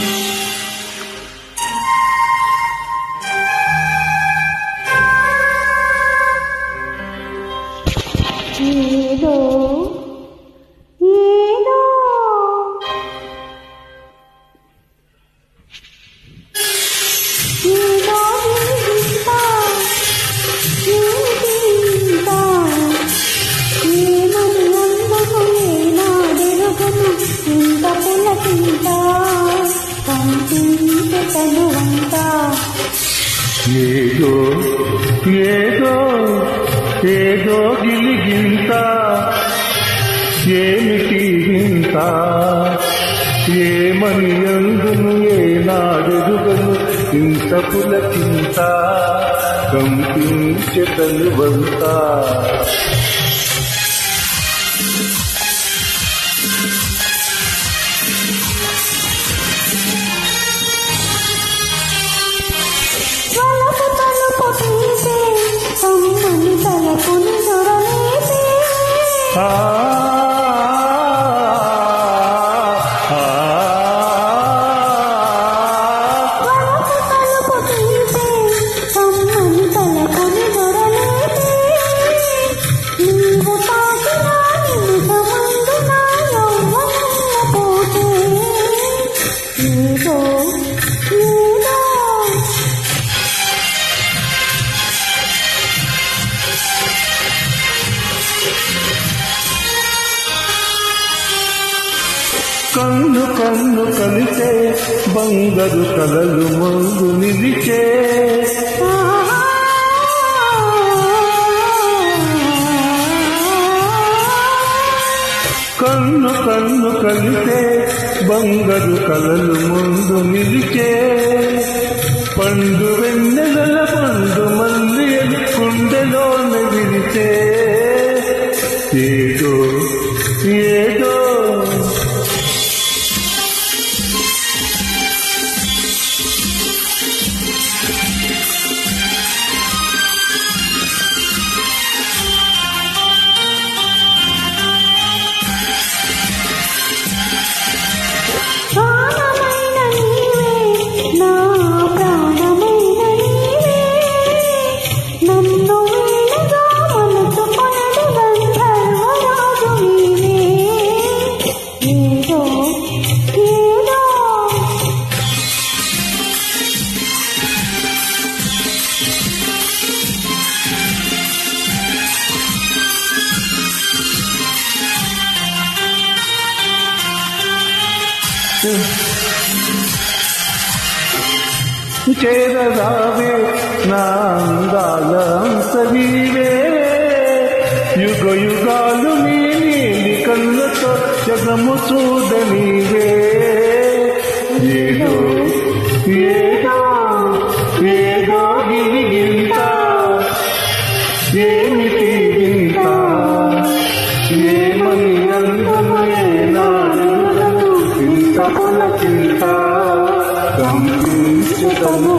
ఏదో ఏదో ఏదో ఏదో గిలిగింత ఏమిటి గింత ఏమని అందును ఏనాడెరుగను ఇంత పులకింత కంపించెతను వంతా Ah. కన్ను కన్ను కలిసే బంగారు కలలు ముందు నిలిచే. కన్ను కన్ను కలిసే బంగారు కలలు ముందు నిలిచే. పండు వెన్నెల పండు మల్లి కుండెలోన విరిచే. ఏదో ఏ చేరరావే నా అందాల అంతవీవే యుగ యుగాలు నీ నీలి కళ్ళతో జగము చూడనివే. ఏదో ఏదో ఏదో గిరిగింత ఏమిటి గింత ఏమని అందము తపులకింత గమనించుతను